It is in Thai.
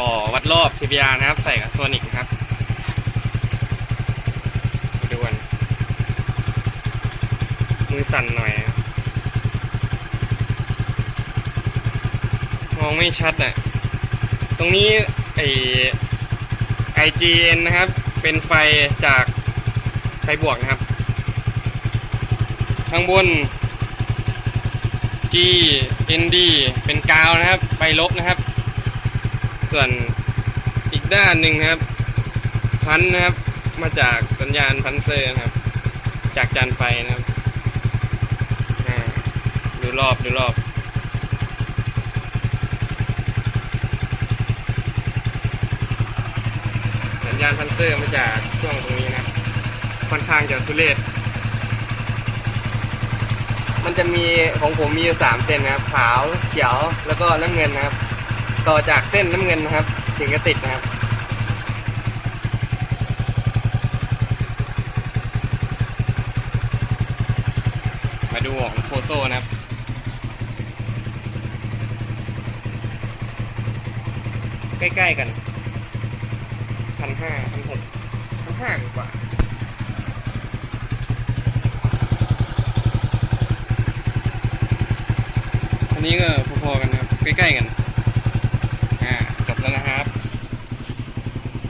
ก่อวัดรอบ CBR นะครับ ใส่กับโซนิกนะครับดูกันมือสั่นหน่อย มองไม่ชัดอะ ตรงนี้ไอ IGN นะครับ เป็นไฟจากไฟบวกนะครับ ข้างบน G ND เป็นกาวนะครับ ไฟลบนะครับ ส่วนอีกด้านหนึ่งนะครับ พันนะครับ มาจากสัญญาณพันเซอร์นะครับ จากจานไฟนะครับดูรอบดูรอบสัญญาณพันเซอร์มาจากช่วงตรงนี้นะค่อนข้างจะทุเรศมันจะมีของผมมีสามเส้นนะครับ ขาวเขียวแล้วก็น้ำเงินนะครับ ต่อจากเส้นน้ำเงินนะครับ ถึงจะติดนะครับ มาดูของโฟโซนะครับใกล้ๆกันพันห้าพันหกพันห้ากว่าอันนี้ก็พอๆกันครับ ใกล้ๆกัน